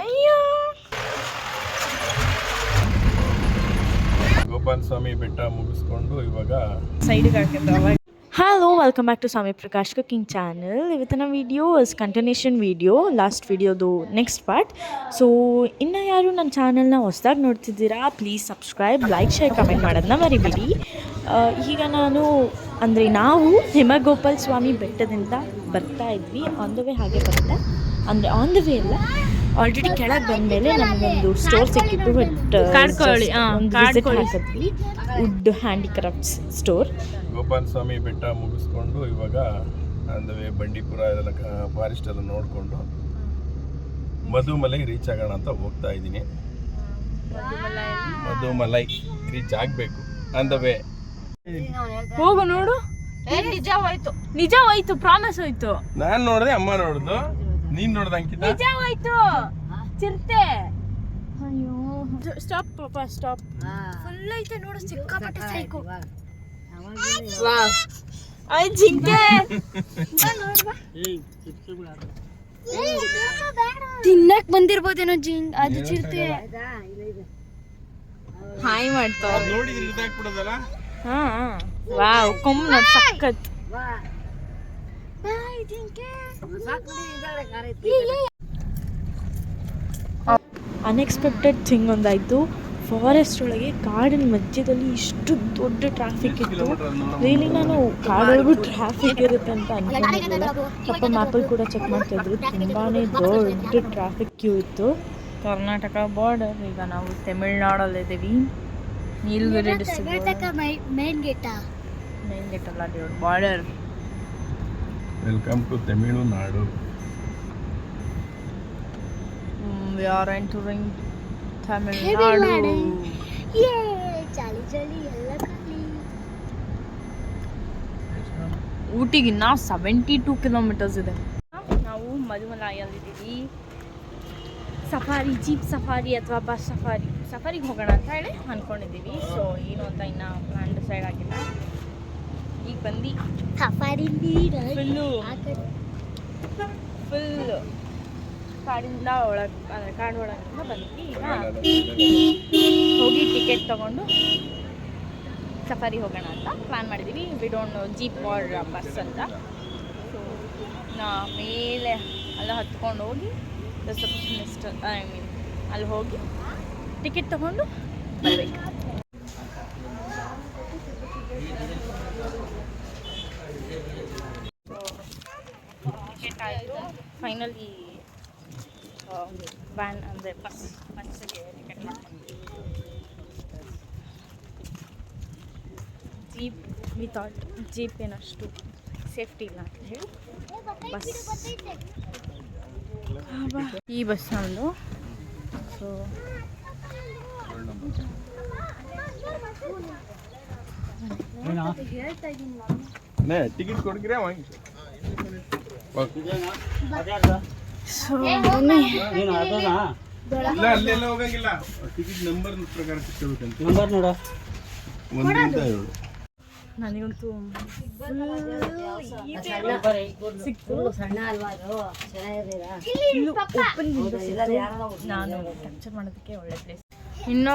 ಅಯ್ಯೋ. ಗೋಪಾಲ ಸ್ವಾಮಿ ಬೆಟ್ಟ ಮುಗಿಸ್ಕೊಂಡು ಇವಾಗ ಸೈಡಿಗೆ ಹಾಕಿದ್ದು ಅವಾಗ. Hello welcome back to Swami Prakash cooking channel ಇವತ್ತಿನ video is continuation video last ವಿಡಿಯೋದು next part so ಇನ್ನು ಯಾರು ನನ್ನ ಚಾನಲ್ನ ಹೊಸದಾಗಿ ನೋಡ್ತಿದ್ದೀರಾ please subscribe like share comment ಮಾಡೋದನ್ನ ಮರಿಬೇಡಿ. ಈಗ ನಾನು ಅಂದರೆ ನಾವು ಹಿಮಗೋಪಾಲ್ ಸ್ವಾಮಿ ಬೆಟ್ಟದಿಂದ ಬರ್ತಾ ಇದ್ವಿ. ಆನ್ ದ ವೇ ಹಾಗೆ ಬರ್ತಾ ಅಂದರೆ ಆನ್ ದ ವೇ ಅಲ್ಲ ಆಲ್ರೆಡಿ ಕೆಳಗೆ ಬಂದಮೇಲೆ ನಮಗೊಂದು ಸ್ಟೋರ್ ಸಿಕ್ಕಿತ್ತು ಬಟ್ ಕಾಡ್ಕೊಳ್ಳಿ. ಹಾಕಿದ್ವಿ. Wood handicrafts store Gopala Swami Betta ಮುಗಿಸ್ಕೊಂಡು ಇವಾಗ ಅಂದವೇ ಬಂಡೀಪುರ ಇದೆಲ್ಲ ಫಾರೆಸ್ಟ್ ಎಲ್ಲ ನೋಡಿಕೊಂಡು ಮಧುಮಲೈ ರೀಚ್ ಆಗೋಣ ಅಂತ ಹೋಗ್ತಾ ಇದ್ದೀನಿ. ಮಧುಮಲೈ. ರೀಚ್ ಆಗಬೇಕು. ಅಂದವೇ ಹೋಗು ನೋಡು. ನಿಜ ಹೋಯ್ತು ನಿಜ ಹೋಯ್ತು ಪ್ರಾಮಿಸ್ ಹೋಯ್ತು. ನಾನು ನೋಡಿದೆ ಅಮ್ಮ ನೋಡಿದ್ಲು ನೀನ್ ನೋಡ್ದ ಅಂಕಿತ? ನಿಜ ಹೋಯ್ತು ಚಿರತೆ. ಅಯ್ಯೋ. ಸ್ಟಾಪ್ ಪಾಪ ಸ್ಟಾಪ್ ಫುಲ್ ಐತೆ ನೋಡು ಸಿಕ್ಕಾಪಟ್ಟೆ ಸೈಕು ಅಯ್ಯ ಜಿಂಕೆ ತಿನ್ನಕ್ ಬಂದಿರ್ಬೋದೇನೋ ಜಿಂಗ್ ಅದು ಚಿರತೆ. ಹಾಯ್ ಮಾಡ್ತಾವ ನೋಡಿದ್ರೆ ಇದಾಗ್ಬಿಡೋದಲ್ಲ? ವಾವ್ ಕೊಮ್ಮು ನೋಡಿ ಸಖತ್ ಅನ್ಎಕ್ಸ್ಪೆಕ್ಟೆಡ್ ಥಿಂಗ್ ಒಂದಾಯಿತು. ಫಾರೆಸ್ಟ್ ಒಳಗೆ ಕಾಡಿನ ಮಧ್ಯದಲ್ಲಿ ಇಷ್ಟು ದೊಡ್ಡ ಟ್ರಾಫಿಕ್ ಇತ್ತು. ರಿಯಲಿ ನಾನು ಕಾಡೊಳಗೂ ಟ್ರಾಫಿಕ್ ಇರುತ್ತೆ ಅಂತ ಅನ್ಕೊಂಡಿಲ್ಲ ಪಾಪ ಮ್ಯಾಪಲ್ಲಿ ಕೂಡ ಚೆಕ್ ಮಾಡ್ತಾ ಇದ್ರು. ತುಂಬಾನೇ ದೊಡ್ಡ ಟ್ರಾಫಿಕ್ ಕ್ಯೂ ಇತ್ತು. ಕರ್ನಾಟಕ ಬಾರ್ಡರ್ ಈಗ ನಾವು ತಮಿಳ್ನಾಡಲ್ಲಿದ್ದೀವಿ. Nilgiri district main gate. Main gate ಅಲ್ಲ border. Welcome to Tamil Nadu we are entering Tamil Nadu ಏ ಚಾಲಿ ಚಾಲಿ ಎಲ್ಲ ಖಾಲಿ ಊಟಿಗಿನ್ನ ಸೆವೆಂಟಿ ಟೂ ಕಿಲೋಮೀಟರ್ಸ್ ಇದೆ. ನಾವು ಮಧುಮಲಾಯಲ್ಲಿದ್ದೀವಿ ಸಫಾರಿ ಜೀಪ್ ಸಫಾರಿ ಅಥವಾ ಬಸ್ ಸಫಾರಿ. ಸಫಾರಿಗೆ ಹೋಗೋಣ ಅಂತ ಹೇಳಿ ಅಂದ್ಕೊಂಡಿದ್ದೀವಿ ಸೊ ಏನು ಅಂತ ಇನ್ನು ಪ್ಲಾನ್ ಡಿಸೈಡ್ ಆಗಿಲ್ಲ. ಈಗ ಬಂದು ಸಫಾರಿ ಫುಲ್ಲು ಫುಲ್ಲು ಫುಲ್ ಕಾಡಿಂದ ಒಳಗೆ ಅಂದರೆ ಕಾಡು ಒಳಗಿಂದ ಬಂದ್ವಿ. ಈಗ ಹೋಗಿ ಟಿಕೆಟ್ ತಗೊಂಡು ಸಫಾರಿ ಹೋಗೋಣ ಅಂತ ಪ್ಲ್ಯಾನ್ ಮಾಡಿದ್ದೀವಿ. We don't jeep or bus ಅಂತ. ಸೊ ನಾ ಮೇಲೆ ಅಲ್ಲ ಹತ್ಕೊಂಡು ಹೋಗಿ ರಿಸೆಪ್ಷನಿಸ್ಟ್ ಐ ಮೀನ್ ಅಲ್ಲಿ ಹೋಗಿ ಟಿಕೆಟ್ ತೊಗೊಂಡು ಬರಬೇಕು. ಟಿಕೆಟ್ ಆಯಿತು. ಫೈನಲಿ ವ್ಯಾನ್ ಅಂದರೆ ಬಸ್ ಬಸ್ಸಿಗೆ ಟಿಕೆಟ್ ಮಾಡ್ಕೊಂಡು ಜೀಪ್ ವಿತೌಟ್ ಜೀಪ್ ಏನಷ್ಟು ಸೇಫ್ಟಿ ಇಲ್ಲ ಅಂತ ಹೇಳಿ ಬಸ್ ಈ ಬಸ್ ನಮ್ಮದು ಸೊ ಟಿಕೆಟ್ ಕೊಡ್ಕಿರ ವಾಂಗಿ ಸೊ ಇಲ್ಲ ಅಲ್ಲೆಲ್ಲ ಹೋಗಂಗಿಲ್ಲ. ಟಿಕೆಟ್ ನಂಬರ್ ಪ್ರಕಾರ ಸಿಕ್ಕಬೇಕಂತ ನಂಬರ್ ನೋಡು. ಒಂದರಿಂದ ಏಳು ನನಗಂತೂ ಸಿಕ್ತು. ಓಪನ್ ನಾನು ಕ್ಯಾಪ್ಚರ್ ಮಾಡೋದಕ್ಕೆ ಒಳ್ಳೆ ಪ್ಲೇಸ್ ಇನ್ನೂ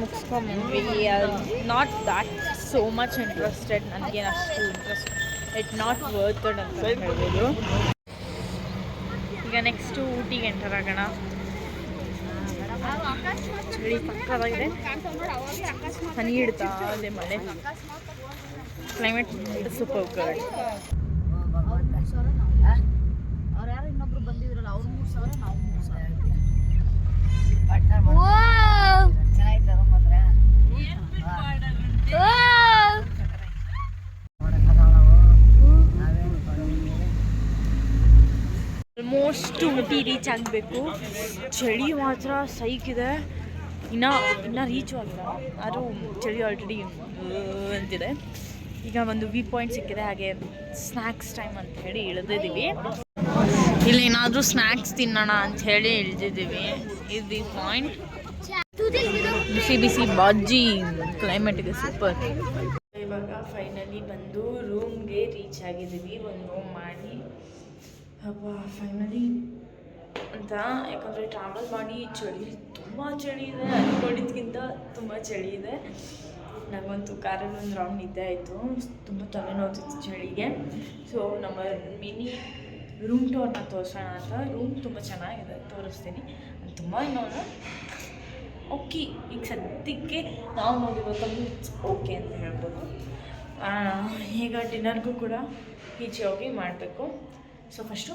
ಮುಗಿಸ್ಕೊಂಡ್ವಿ not that so much interested ನನಗೇನು ಅಷ್ಟು ಇಂಟ್ರೆಸ್ಟ್ ಇಟ್ ನಾಟ್ ವರ್ತ್ ಅಂತ ಹೇಳ್ಬೋದು. ಈಗ ನೆಕ್ಸ್ಟು ಊಟಿಗೆ ಎಂಟರ್ ಆಗೋಣ. ಚಳಿ ಪಕ್ಕದಾಗಿದೆ. ಹನಿ ಇಡ್ತಾ ಅದೇ ಮಳೆ. Climate super good almost Ooty reach ಆಗಬೇಕು. ಚಳಿ ಮಾತ್ರ ಸೈಕಿದೆ. ಇನ್ನೂ ಇನ್ನೂ ರೀಚು ಆಗಿಲ್ಲ. ಅದು ಚಳಿ ಆಲ್ರೆಡಿ ಅಂತಿದೆ. ಈಗ ಒಂದು ವ್ಯೂ ಪಾಯಿಂಟ್ ಸಿಕ್ಕಿದೆ. ಹಾಗೆ ಸ್ನ್ಯಾಕ್ಸ್ ಟೈಮ್ ಅಂತ ಹೇಳಿ ಇಳಿದಿದ್ದೀವಿ. ಇಲ್ಲಿ ಏನಾದರೂ ಸ್ನ್ಯಾಕ್ಸ್ ತಿನ್ನೋಣ ಅಂತ ಹೇಳಿ ಇಳಿದಿದ್ದೀವಿ. ಇದು ವ್ಯೂ ಪಾಯಿಂಟ್ ಬಿಸಿ ಬಿಸಿ ಬಾಜಿ ಕ್ಲೈಮೇಟಿಗೆ ಸೂಪರ್ ಇವಾಗ ಫೈನಲಿ ಬಂದು ರೂಮ್ಗೆ ರೀಚ್ ಆಗಿದ್ದೀವಿ. ಒಂದು ರೂಮ್ ಮಾಡಿ. ಅಪ್ಪ ಫೈನಲಿ ಅಂತ. ಯಾಕಂದರೆ ಟ್ರಾವೆಲ್ ಮಾಡಿ ಚಳಿ, ತುಂಬ ಚಳಿ ಇದೆ. ಅಂದ್ಕೊಂಡಿದ್ಕಿಂತ ತುಂಬ ಚಳಿ ಇದೆ. ನನಗಂತೂ ಕಾರಲ್ಲಿ ಒಂದು ರೌಂಡ್ ನಿದ್ದೆ ಆಯಿತು. ತುಂಬ ತಲೆನೋವ್ತಿತ್ತು ಚಳಿಗೆ. ಸೊ ನಮ್ಮ ಮಿನಿ ರೂಮ್ ಟೋರ್ನ ತೋರಿಸೋಣ ಅಂತ. ರೂಮ್ ತುಂಬ ಚೆನ್ನಾಗಿದೆ. ತೋರಿಸ್ತೀನಿ. ಅದು ತುಂಬ ಇನ್ನೊಂದು ಓಕೆ. ಈಗ ಸದ್ಯಕ್ಕೆ ನಾವು ನೋಡಿರೋದು ಓಕೆ ಅಂತ ಹೇಳ್ಬೋದು. ಈಗ ಡಿನ್ನರ್ಗೂ ಕೂಡ ಈಚೆ ಹೋಗಿ ಮಾಡಬೇಕು. ಸೊ ಫಸ್ಟು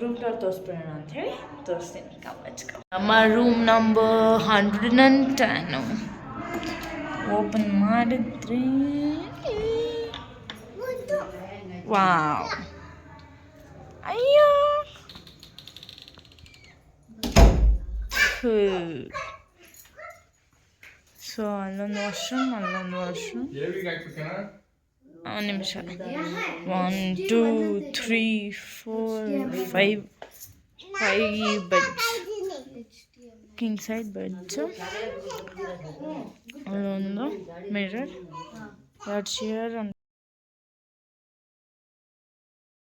ರೂಮ್ ಟೂರ್ ತೋರಿಸ್ಬಿಡೋಣ ಅಂತ ಹೇಳಿ ತೋರಿಸ್ತೀನಿ. ಕವಚ್ ನಮ್ಮ room number hundred and ten open ಮಾಡಿದ್ರೆ. ವಾವ್ ಅಯ್ಯೋ. ಸೊ ಅಲ್ಲೊಂದು ವಾಶ್ರೂಮ್ ಅಲ್ಲೊಂದು ವಾಶ್ರೂಮ್ ಒಂದು ನಿಮಿಷ. One two three four five five beds king side beds ಅಲ್ಲೊಂದು ಮಿರರ್ ಎರಡು ಚೇರ್